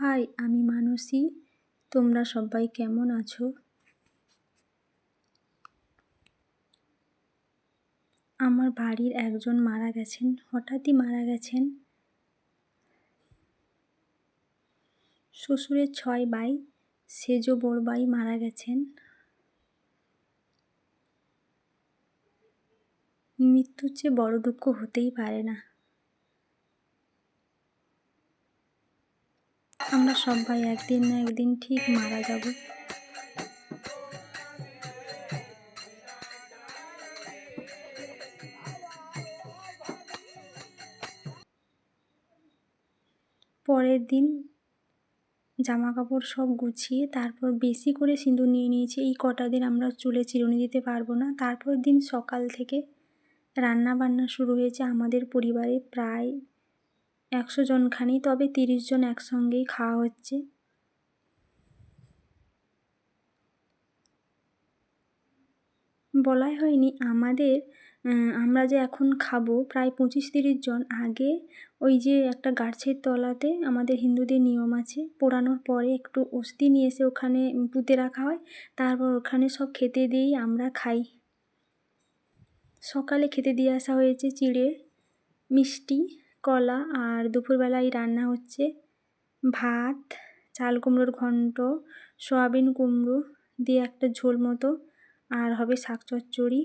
High, আমি মানসী। তোমরা সবাই কেমন আছো? আমার বাড়ির একজন মারা গেছেন, হঠাৎই মারা গেছেন। শ্বশুরের ছয় ভাই, সেজ বড়বাই মারা গেছেন। মৃত্যুর চেয়ে বড় দুঃখ হতেই পারে না। আমরা সবাই একদিন না একদিন ঠিক মারা যাব। পরের দিন জামা কাপড় সব গুছিয়ে তারপর বেশি করে সিঁদুর নিয়ে নিয়েছি। এই কটা দিন আমরা চুলে চিরুনি দিতে পারব না। তারপর দিন সকাল থেকে রান্না বান্না শুরু হয়েছে আমাদের পরিবারে প্রায় একশো জনখানি, তবে তিরিশ জন একসঙ্গেই খাওয়া হচ্ছে। বলাই হয়নি আমাদের আমরা যে এখন খাব, প্রায় পঁচিশ তিরিশ জন। আগে ওই যে একটা গাছের তলাতে আমাদের হিন্দুদের নিয়ম আছে, পোড়ানোর পরে একটু অস্থি নিয়ে এসে ওখানে পুঁতে রাখা হয়, তারপর ওখানে সব খেতে দিয়েই আমরা খাই। সকালে খেতে দিয়ে আসা হয়েছে চিড়ে, মিষ্টি। কলা আর দুপুরবেলায় রান্না হচ্ছে ভাত, চাল কুমড়োর ঘন্ট, সয়াবিন কুমড়ো দিয়ে একটা ঝোল মতো আর হবে শাক চচ্চড়ি।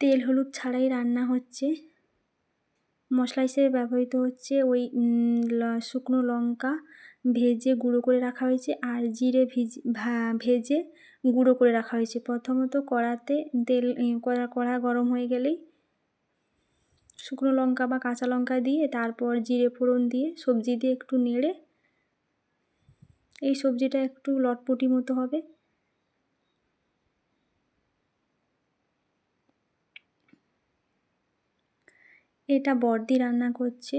তেল হলুদ ছাড়াই রান্না হচ্ছে। মশলা হিসেবে ব্যবহৃত হচ্ছে ওই শুকনো লঙ্কা ভেজে গুঁড়ো করে রাখা হয়েছে আর জিরে ভিজ ভেজে গুঁড়ো করে রাখা হয়েছে। প্রথমত কড়াতে তেল কড়া কড়া গরম হয়ে গেলেই শুকনো লঙ্কা বা কাঁচা লঙ্কা দিয়ে, তারপর জিরে ফোড়ন দিয়ে সবজি দিয়ে একটু নেড়ে, এই সবজিটা একটু লটপটি মতো হবে। এটা বর্দি রান্না করছে।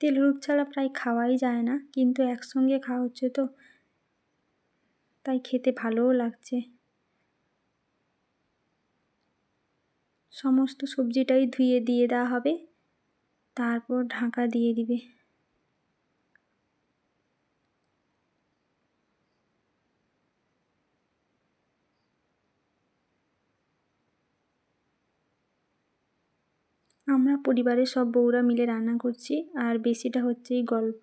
তেল হলুদ ছাড়া প্রায় খাওয়াই যায় না, কিন্তু একসঙ্গে খাওয়া হচ্ছে তো। তাই খেতে ভালোও লাগছে। সমস্ত সবজিটাই ধুয়ে দিয়ে দেওয়া হবে। তারপর ঢাকা দিয়ে দিবে। আমরা পরিবারের সব বউরা মিলে রান্না করছি, আর বেশিটা হচ্ছে এই গল্প।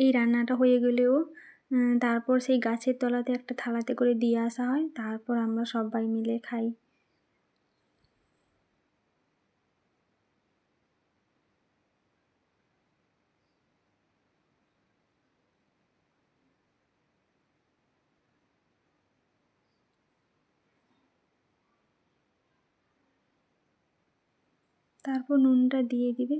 এই রান্নাটা হয়ে গেলেও তারপর সেই গাছের তলাতে একটা থালাতে করে দিয়ে আসা হয়, তারপর আমরা সবাই মিলে খাই। তারপর নুনটা দিয়ে দিবে।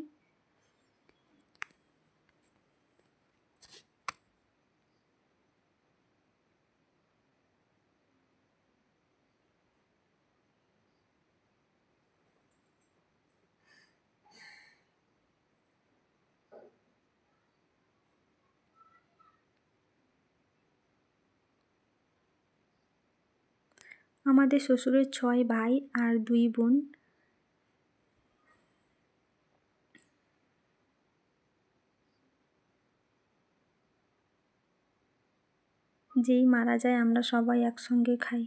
আমাদের শ্বশুরের ছয় ভাই আর দুই বোন। যেই মারা যায় আমরা সবাই একসঙ্গে খাই।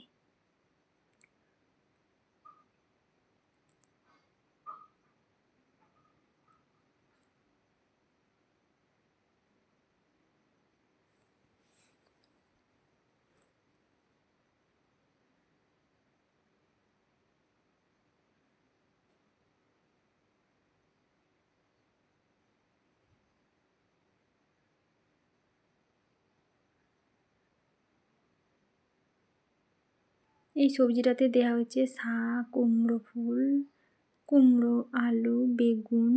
এই সবজিটাতে দেয়া হয়েছে শাক, কুমড়ো ফুল, কুমড়ো, আলু, বেগুন।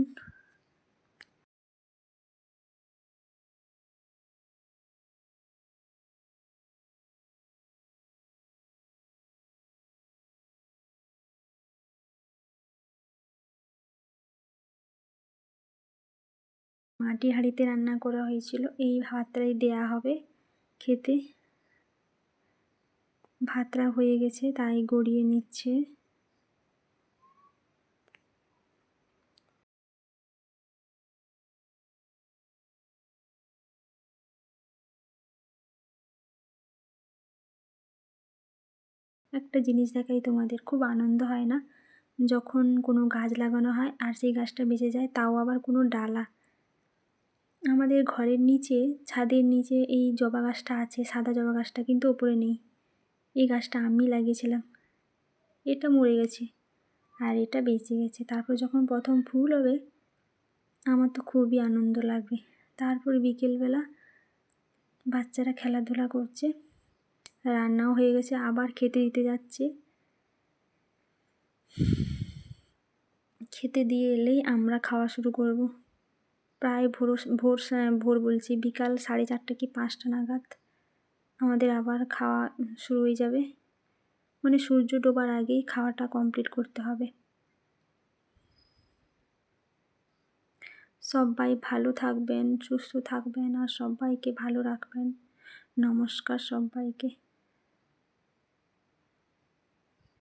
মাটি হাঁড়িতে রান্না করা হয়েছিল, এই ভাতটাই দেয়া হবে খেতে। ভাতটা হয়ে গেছে, তাই গড়িয়ে নিচ্ছে। একটা জিনিস দেখাই তোমাদের, খুব আনন্দ হয় না? যখন কোনো গাছ লাগানো হয় আর সেই গাছটা বেঁচে যায়, তাও আবার কোনো ডালা। আমাদের ঘরের নিচে, ছাদের নিচে এই জবা গাছটা আছে, সাদা জবা গাছটা কিন্তু ওপরে নেই। এই গাছটা আমি লাগিয়েছিলাম। এটা মরে গেছে আর এটা বেঁচে গেছে। তারপর যখন প্রথম ফুল হবে, আমার তো খুবই আনন্দ লাগবে। তারপর বিকেলবেলা বাচ্চারা খেলাধুলা করছে, রান্নাও হয়ে গেছে, আবার খেতে দিতে যাচ্ছে। খেতে দিয়ে এলেই আমরা খাওয়া শুরু করব। প্রায় ভোর ভোর ভোর বলছি, বিকাল সাড়ে চারটে কি পাঁচটা নাগাদ। আমাদের আবার খাওয়া শুরু হয়ে যাবে। মানে সূর্য ডোবার আগেই খাওয়াটা কমপ্লিট করতে হবে। সবাই ভালো থাকবেন, সুস্থ থাকবেন আর সবাইকে ভালো রাখবেন। নমস্কার সবাইকে।